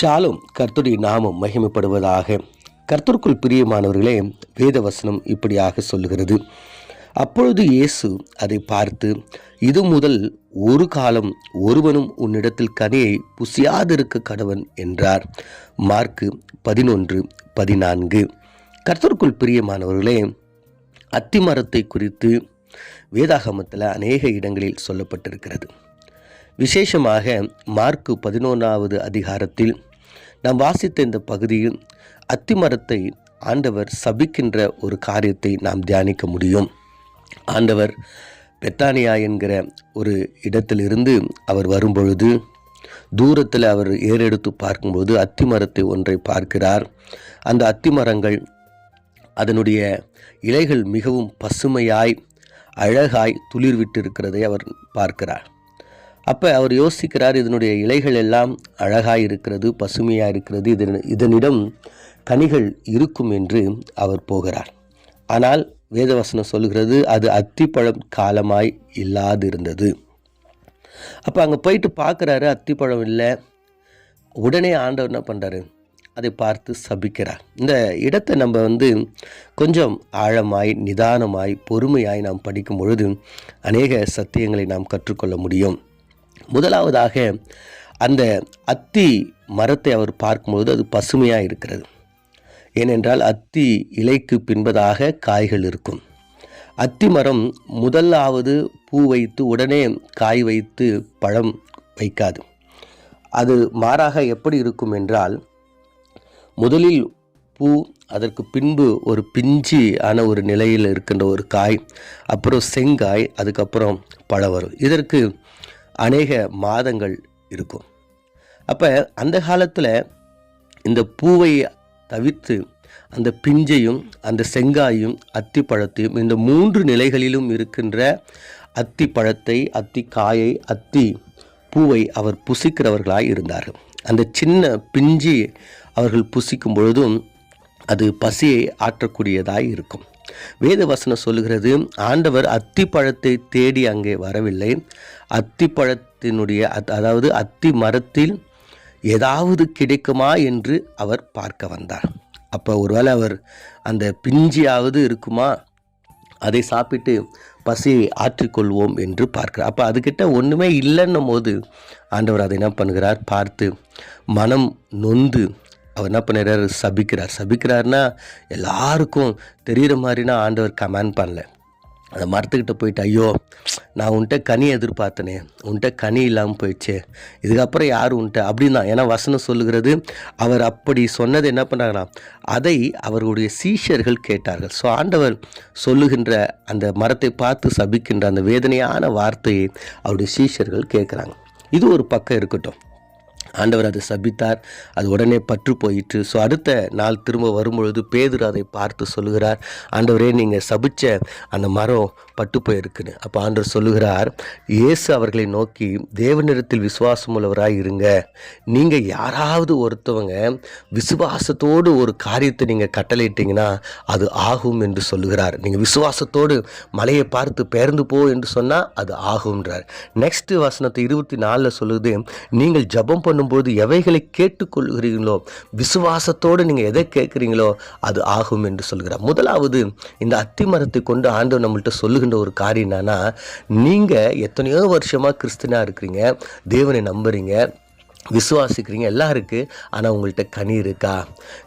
ஷாலும் கர்த்துடைய நாமம் மகிமைப்படுவதாக. கர்த்தருக்குள் பிரியமானவர்களே வேதவசனம் இப்படியாக சொல்லுகிறது. அப்பொழுது இயேசு அதை பார்த்து இது முதல் ஒரு காலம் ஒருவனும் உன்னிடத்தில் கனியை புசியாதிருக்க கடவன் என்றார். மார்க்கு பதினொன்று பதினான்கு. கர்த்தருக்குள் பிரியமானவர்களே அத்திமரத்தை குறித்து வேதாகமத்தில் அநேக இடங்களில் சொல்லப்பட்டிருக்கிறது. விசேஷமாக மார்க்கு பதினொன்றாவது அதிகாரத்தில் நாம் வாசித்த இந்த பகுதியில் அத்திமரத்தை ஆண்டவர் சபிக்கின்ற ஒரு காரியத்தை நாம் தியானிக்க முடியும். ஆண்டவர் பெத்தானியா என்கிற ஒரு இடத்திலிருந்து அவர் வரும்பொழுது தூரத்தில் அவர் ஏறெடுத்து பார்க்கும்போது அத்திமரத்தை ஒன்றை பார்க்கிறார். அந்த அத்திமரங்கள் அதனுடைய இலைகள் மிகவும் பசுமையாய் அழகாய் துளிர் விட்டிருக்கிறதை அவர் பார்க்கிறார். அப்போ அவர் யோசிக்கிறார் இதனுடைய இலைகள் எல்லாம் அழகாக இருக்கிறது பசுமையாக இருக்கிறது இதன் இதனிடம் கனிகள் இருக்கும் என்று அவர் போகிறார். ஆனால் வேதவசனம் சொல்கிறது அது அத்திப்பழம் காலமாய் இல்லாதிருந்தது. அப்போ அங்கே போயிட்டு பார்க்குறாரு அத்திப்பழம் இல்லை. உடனே ஆண்டவர் என்ன பண்ணுறாரு அதை பார்த்து சபிக்கிறார். இந்த இடத்தை நம்ம வந்து கொஞ்சம் ஆழமாய் நிதானமாய் பொறுமையாய் நாம் படிக்கும் பொழுது அநேக சத்தியங்களை நாம் கற்றுக்கொள்ள முடியும். முதலாவதாக அந்த அத்தி மரத்தை அவர் பார்க்கும்பொழுது அது பசுமையாக இருக்கிறது. ஏனென்றால் அத்தி இலைக்கு பின்பதாக காய்கள் இருக்கும். அத்தி மரம் முதலாவது பூ வைத்து உடனே காய் வைத்து பழம் வைக்காது. அது மாறாக எப்படி இருக்கும் என்றால் முதலில் பூ அதற்கு பின்பு ஒரு பிஞ்சி ஆன ஒரு நிலையில் இருக்கின்ற ஒரு காய் அப்புறம் செங்காய் அதுக்கப்புறம் பழம் வரும். இதற்கு அநேக மாதங்கள் இருக்கும். அப்போ அந்த காலத்தில் இந்த பூவை தவிர்த்து அந்த பிஞ்சையும் அந்த செங்காயும் அத்திப்பழத்தையும் இந்த மூன்று நிலைகளிலும் இருக்கின்ற அத்தி பழத்தை அத்தி காயை அத்தி பூவை அவர் புசிக்கிறவர்களாய் இருந்தார் அந்த சின்ன பிஞ்சி அவர்கள் புசிக்கும் பொழுதும் அது பசியை ஆற்றக்கூடியதாய் இருக்கும். வேதவசனம் சொல்லுகிறது ஆண்டவர் அத்தி பழத்தை தேடி அங்கே வரவில்லை. அத்தி பழத்தினுடைய அதாவது அத்தி மரத்தில் ஏதாவது கிடைக்குமா? என்று அவர் பார்க்க வந்தார். அப்போ ஒருவேளை அவர் அந்த பிஞ்சியாவது இருக்குமா? அதை சாப்பிட்டு பசியை ஆற்றிக்கொள்வோம் என்று பார்க்கிறார். அப்போ அதுக்கிட்ட ஒன்றுமே இல்லைன்னும் போது ஆண்டவர் அதை என்ன பண்ணுகிறார்? பார்த்து மனம் நொந்து அவர் என்ன பண்ணிடுறாரு? சபிக்கிறார். சபிக்கிறார்னா எல்லாருக்கும் தெரிகிற மாதிரினா ஆண்டவர் கமெண்ட் பண்ணல. அந்த மரத்துக்கிட்ட போயிட்டு ஐயோ நான் உன்கிட்ட கனி எதிர்பார்த்தனே. உன்கிட்ட கனி இல்லாமல் போயிடுச்சு. இதுக்கப்புறம் யார் உன்ட்ட அப்படின்னு தான் ஏன்னா வசனம் சொல்லுகிறது அவர் அப்படி சொன்னது என்ன பண்ணுறாங்கன்னா அதை அவர்களுடைய சீஷர்கள் கேட்டார்கள். ஸோ ஆண்டவர் சொல்லுகின்ற அந்த மரத்தை பார்த்து சபிக்கின்ற அந்த வேதனையான வார்த்தையை அவருடைய சீஷர்கள் கேட்குறாங்க. இது ஒரு பக்கம் இருக்கட்டும். ஆண்டவர் அதை சபித்தார். அது உடனே பற்று போயிற்று. ஸோ அடுத்த நாள் திரும்ப வரும்பொழுது பேதுரு அதை பார்த்து சொல்லுகிறார் ஆண்டவரே நீங்கள் சபிச்ச அந்த மரம் பட்டு போயிருக்குன்னு. அப்போ ஆண்டவர் சொல்லுகிறார் இயேசு அவர்களை நோக்கி தேவனிடத்தில் விசுவாசம் உள்ளவராக இருங்க. நீங்கள் யாராவது ஒருத்தவங்க விசுவாசத்தோடு ஒரு காரியத்தை நீங்கள் கட்டளையிட்டீங்கன்னா அது ஆகும் என்று சொல்லுகிறார். நீங்கள் விசுவாசத்தோடு மலையை பார்த்து பேர்ந்து போ என்று சொன்னால் அது ஆகும்ன்றார். நெக்ஸ்ட் வசனத்தை இருபத்தி நாலில் சொல்லுது நீங்கள் ஜபம் பண்ணும்போது எவைகளை கேட்டுக்கொள்கிறீங்களோ விசுவாசத்தோடு நீங்கள் எதை கேட்குறீங்களோ அது ஆகும் என்று சொல்கிறார். முதலாவது இந்த அத்தி மரத்தை கொண்டு ஆண்டவர் நம்மள்கிட்ட சொல்லுகின்ற ஒரு காரியம் என்னன்னா நீங்கள் எத்தனையோ வருஷமாக கிறிஸ்தனாக இருக்கிறீங்க தேவனை நம்புறீங்க விசுவாசிக்கிறீங்க எல்லாம் இருக்குது ஆனால் உங்கள்கிட்ட கனி இருக்கா?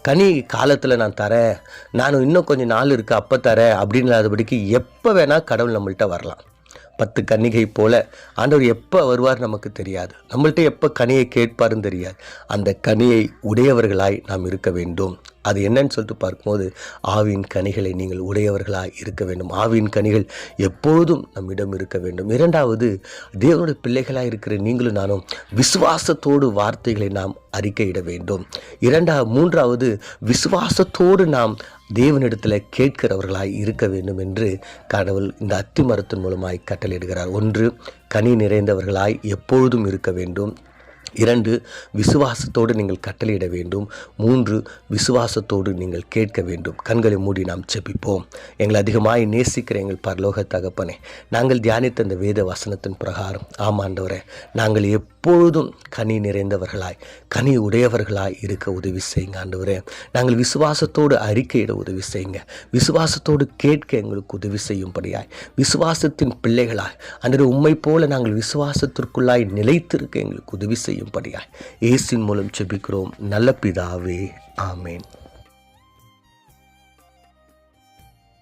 கனி காலத்தில் நான் தரேன் நான் இன்னும் கொஞ்சம் நாள் இருக்குது அப்போ தரேன் அப்படின்னு இல்லாதபடிக்கு எப்போ வேணால் கடவுள் நம்மள்கிட்ட வரலாம். பத்து கன்னிகை போல ஆண்டவர் எப்போ வருவார் நமக்கு தெரியாது. நம்மள்ட்ட எப்போ கனியை கேட்பாருன்னு தெரியாது. அந்த கனியை உடையவர்களாய் நாம் இருக்க வேண்டும். அது என்னன்னு சொல்லிட்டு பார்க்கும்போது ஆவின் கனிகளை நீங்கள் உடையவர்களாய் இருக்க வேண்டும். ஆவின் கனிகள் எப்போதும் நம்மிடம் இருக்க வேண்டும். இரண்டாவது தேவனுடைய பிள்ளைகளாக இருக்கிற நீங்களும் நானும் விசுவாசத்தோடு வார்த்தைகளை நாம் அறிக்கையிட வேண்டும். இரண்டா மூன்றாவது விசுவாசத்தோடு நாம் தேவனிடத்தில் கேட்கிறவர்களாய் இருக்க வேண்டும் என்று கடவுள் இந்த அத்தி மரத்தின் மூலமாய் கட்டளையிடுகிறார். ஒன்று கனி நிறைந்தவர்களாய் எப்பொழுதும் இருக்க வேண்டும். இரண்டு விசுவாசத்தோடு நீங்கள் கட்டளையிட வேண்டும். மூன்று விசுவாசத்தோடு நீங்கள் கேட்க வேண்டும். கண்களை மூடி நாம் செபிப்போம் எங்களை அதிகமாய் நேசிக்கிற எங்கள் பரலோக தகப்பனே நாங்கள் தியானித்த அந்த வேத வசனத்தின் பிரகாரம் ஆமாண்டவரே நாங்கள் எப்பொழுதும் கனி நிறைந்தவர்களாய் கனி உடையவர்களாய் இருக்க உதவி செய்யுங்க ஆண்டவரே. நாங்கள் விசுவாசத்தோடு அறிக்கையிட உதவி செய்யுங்க. விசுவாசத்தோடு கேட்க எங்களுக்கு உதவி செய்யும்படியாய் விசுவாசத்தின் பிள்ளைகளாய் அந்த உண்மை போல நாங்கள் விசுவாசத்திற்குள்ளாய் நிலைத்திருக்க எங்களுக்கு உதவி செய்யும் செய்யும்படியாய். இயேசின் மூலம் செபிக்கிறோம் நல்ல பிதாவே ஆமேன்.